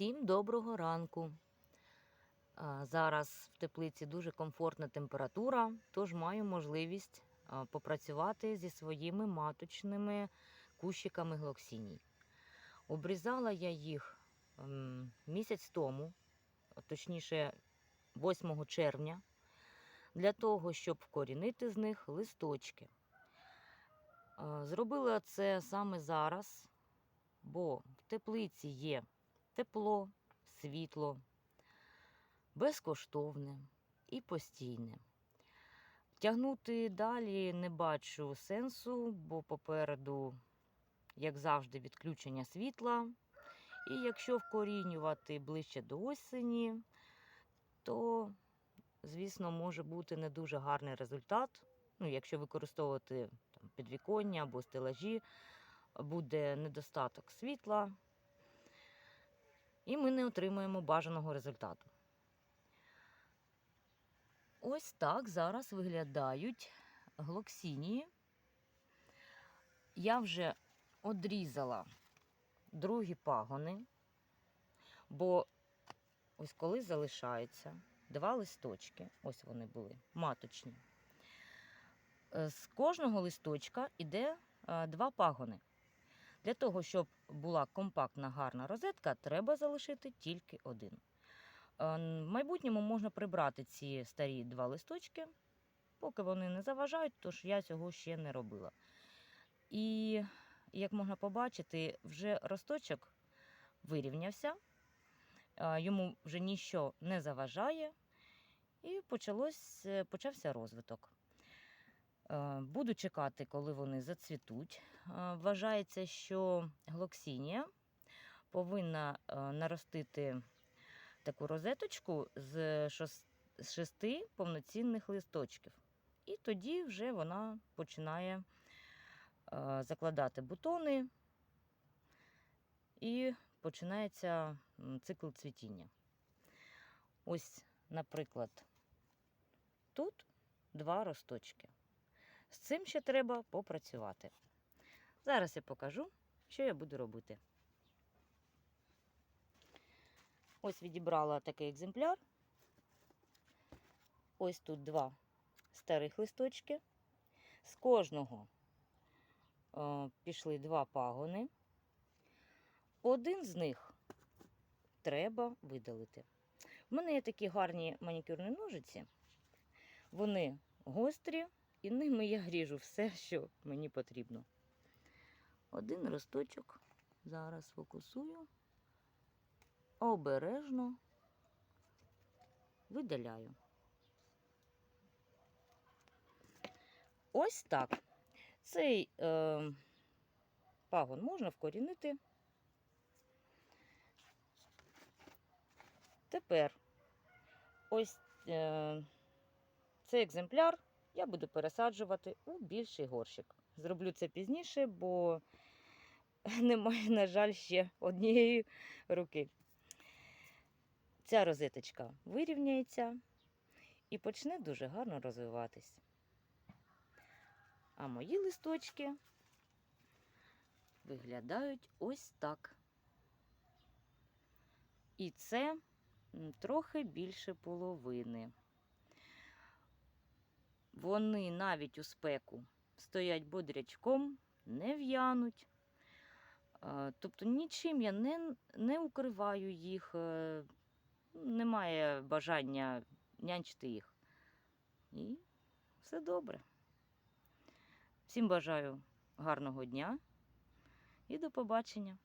Всім доброго ранку. Зараз в теплиці дуже комфортна температура, тож маю можливість попрацювати зі своїми маточними кущиками глоксіній. Обрізала я їх місяць тому, точніше 8 червня, для того, щоб вкорінити з них листочки. Зробила це саме зараз, бо в теплиці є тепло, світло, безкоштовне і постійне. Тягнути далі не бачу сенсу, бо попереду, як завжди, відключення світла. І якщо вкорінювати ближче до осені, то, звісно, може бути не дуже гарний результат. Ну, якщо використовувати там, підвіконня або стелажі, буде недостаток світла, і ми не отримуємо бажаного результату. Ось так зараз виглядають глоксінії. Я вже одрізала другі пагони, бо ось коли залишаються два листочки, ось вони були маточні. Е, З кожного листочка йде е, два пагони. Для того, щоб була компактна гарна розетка, треба залишити тільки один. Е, В майбутньому можна прибрати ці старі два листочки, поки вони не заважають, тож я цього ще не робила. І як можна побачити, вже росточок вирівнявся, е, йому вже ніщо не заважає, і почалось, е, почався розвиток. Е, Буду чекати, коли вони зацвітуть. Е, Вважається, що глоксінія повинна е, наростити таку розеточку з шести повноцінних листочків. І тоді вже вона починає закладати бутони і починається цикл цвітіння. Ось, наприклад, тут два росточки. Цим ще треба попрацювати. Зараз я покажу, що я буду робити. Ось відібрала такий екземпляр. Ось тут два старих листочки. З кожного е, пішли два пагони. Один з них треба видалити. У мене є такі гарні манікюрні ножиці. Вони гострі, і ними я гріжу все, що мені потрібно. Один росточок. Зараз фокусую. Обережно видаляю. Ось так. Цей е, пагон можна вкорінити. Тепер ось е, цей екземпляр я буду пересаджувати у більший горщик. Зроблю це пізніше, бо немає, на жаль, ще однієї руки. Ця розеточка вирівняється і почне дуже гарно розвиватись. А мої листочки виглядають ось так. І це трохи більше половини. Вони навіть у спеку стоять бодрячком, не в'януть. Тобто нічим я не, не укриваю їх, е, немає бажання нянчити їх. І все добре. Всім бажаю гарного дня і до побачення.